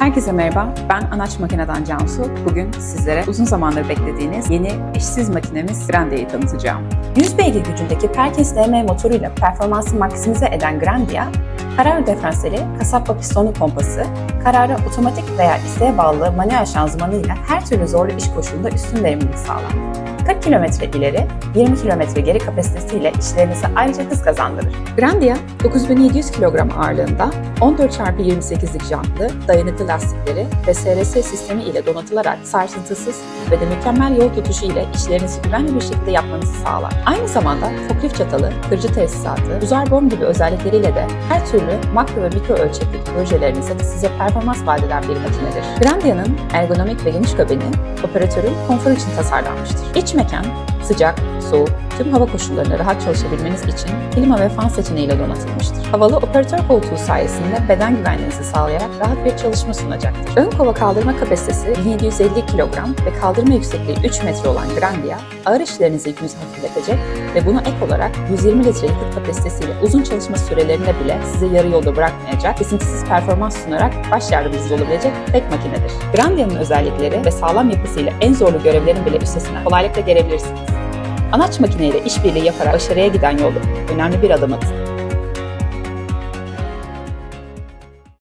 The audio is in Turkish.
Herkese merhaba, ben Anaç Makine'den Cansu. Bugün sizlere uzun zamandır beklediğiniz yeni eşsiz makinemiz Grandia'yı tanıtacağım. 100 beygir gücündeki Perkins DM motoruyla performansı maksimize eden Grandia, karar diferansiyeli, kasap ve pistonlu pompası, karara otomatik veya isteğe bağlı manuel şanzımanıyla her türlü zorlu iş koşulunda üstün verimlilik sağlar. 40 km ileri, 20 km geri kapasitesiyle işlerinize ayrıca hız kazandırır. Grandia, 9700 kilogram ağırlığında 14x28'lik jantlı, dayanıklı lastikleri ve SRS sistemi ile donatılarak sarsıntısız ve de mükemmel yol tutuşu ile işlerinizi güvenli bir şekilde yapmanızı sağlar. Aynı zamanda forklift çatalı, kırıcı tesisatı, uzar bom gibi özellikleriyle de her türlü makro ve mikro ölçekli projelerinize size performans vaat eden bir makinedir. Grandia'nın ergonomik ve geniş kabini operatörün konfor için tasarlanmıştır. İç mekan, sıcak, soğuk, tüm hava koşullarında rahat çalışabilmeniz için klima ve fan seçeneğiyle donatılmıştır. Havalı operatör koltuğu sayesinde beden güvenliğinizi sağlayarak rahat bir çalışma sunacaktır. Ön kova kaldırma kapasitesi 1750 kilogram ve kaldırma yüksekliği 3 metre olan Grandia, ağır işlerinizi yükünüzü hafifletecek ve buna ek olarak 120 litre yakıt kapasitesiyle uzun çalışma sürelerinde bile size yarı yolda bırakmayacak, kesintisiz performans sunarak baş yardımcınız olabilecek tek makinedir. Grandia'nın özellikleri ve sağlam yapısıyla en zorlu görevlerin bile üstesinden kolaylıkla gelebilirsiniz. Anaç makineyle işbirliği yaparak başarıya giden yolda önemli bir adım atın.